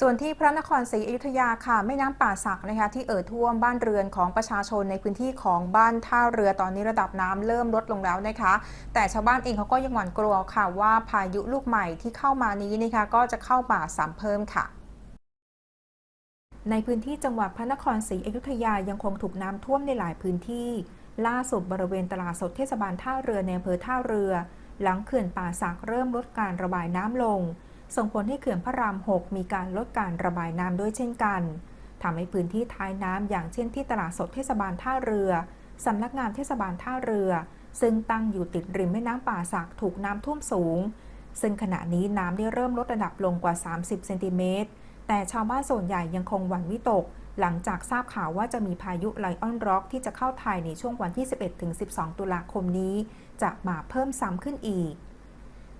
ส่วนที่พระนครศรีอยุธยาค่ะแม่น้ำป่าสักนะคะที่เอ่อท่วมบ้านเรือนของประชาชนในพื้นที่ของบ้านท่าเรือตอนนี้ระดับน้ำเริ่มลดลงแล้วนะคะ แต่ชาวบ้านเองเขาก็ยังหวั่นกลัวค่ะว่าพายุลูกใหม่ที่เข้ามานี้นะคะก็จะเข้ามาสามเพิ่มค่ะในพื้นที่จังหวัดพระนครศรีอยุธยายังคงถูกน้ำท่วมในหลายพื้นที่ ล่าสุดบริเวณตลาดสดเทศบาลท่าเรือในอำเภอท่าเรือ หลังเขื่อนป่าสักเริ่มลดการระบายน้ำลง ส่งผลให้เขื่อนพระราม 6 มีการลดการระบายน้ำด้วยเช่นกันทำให้พื้นที่ท้ายน้ำอย่างเช่นที่ตลาดสดเทศบาลท่าเรือสำนักงานเทศบาลท่าเรือ ซึ่งตั้งอยู่ติดริมแม่น้ำป่าสักถูกน้ำท่วมสูง ซึ่งขณะนี้น้ำได้เริ่มลดระดับลงกว่า 30 เซนติเมตร แต่ชาวบ้านส่วนใหญ่ยังคงหวั่นวิตก หลังจากทราบข่าวว่าจะมีพายุไลออนร็อกที่จะเข้าไทยในช่วงวันที่ 11-12 ตุลาคมนี้ จะมาเพิ่มซ้ำขึ้นอีก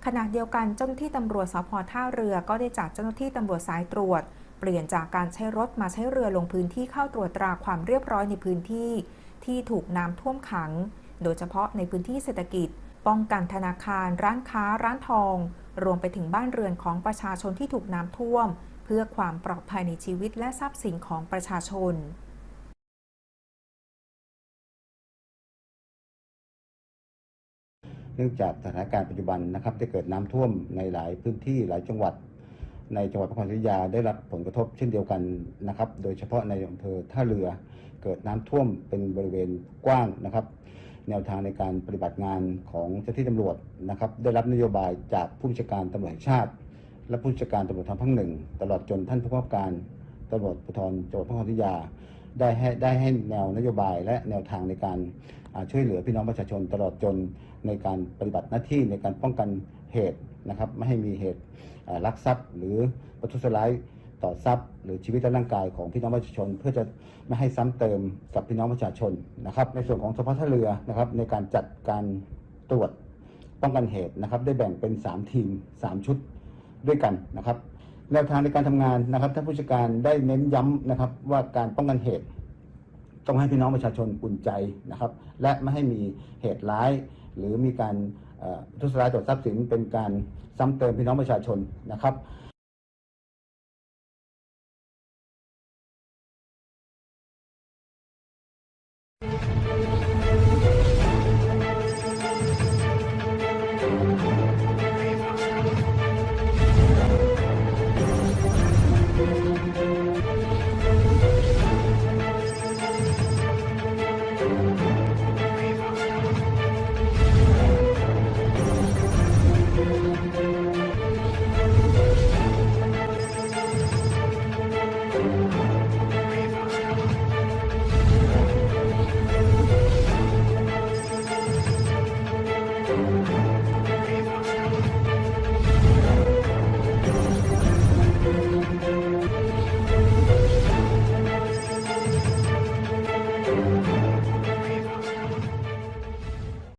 ขณะเดียวกันเจ้าหน้าที่ตำรวจสพท่าเรือก็ได้จัดเจ้าหน้าที่ตำรวจสายตรวจ เปลี่ยนจากการใช้รถมาใช้เรือลงพื้นที่เข้าตรวจตราความเรียบร้อยในพื้นที่ ที่ถูกน้ำท่วมขัง โดยเฉพาะในพื้นที่เศรษฐกิจ ป้องกันธนาคาร ร้านค้า ร้านทอง รวมไปถึงบ้านเรือนของประชาชนที่ถูกน้ำท่วม เพื่อความปลอดภัยในชีวิตและทรัพย์สินของประชาชน เนื่องจากสถานการณ์ปัจจุบันนะครับได้เกิดน้ำท่วมในหลายพื้นที่หลายจังหวัด ในจังหวัดพระนครศรีอยุธยาได้รับผลกระทบเช่นเดียวกันนะครับ โดยเฉพาะในอำเภอท่าเรือเกิดน้ำท่วมเป็นบริเวณกว้างนะครับ แนวทางในการปฏิบัติงานของเจ้าหน้าที่ตำรวจนะครับ ได้รับนโยบายจากผู้บัญชาการตำรวจแห่งชาติ และผู้บัญชาการตำรวจทางภาคหนึ่งตลอดจนท่านผู้กำกับการตำรวจภูธรจังหวัดพระนครศรีอยุธยาได้ให้ได้ให้แนวนโยบายและแนวทางในการ ช่วยเหลือพี่น้องประชาชนตลอดจนในการปฏิบัติหน้าที่ในการป้องกันเหตุนะครับไม่ให้มีเหตุลักทรัพย์ หรือประทุษร้ายต่อทรัพย์ หรือชีวิตและร่างกายของพี่น้องประชาชน เพื่อจะไม่ให้ซ้ำเติมกับพี่น้องประชาชนนะครับในส่วนของสพท่าเรือนะครับในการจัดการตรวจป้องกันเหตุนะครับได้แบ่งเป็น 3 ทีม 3 ชุดด้วยกันนะครับแนวทางในการทำงานนะครับท่านผู้จัดการได้เน้นย้ำนะครับว่าการป้องกันเหตุ ต้องให้พี่น้องประชาชนอุ่นใจนะครับ และไม่ให้มีเหตุร้าย หรือมีการทุจร้ายต่อทรัพย์สินเป็นการซ้ำเติมพี่น้องประชาชนนะครับ